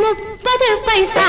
ముప్పదు పైసా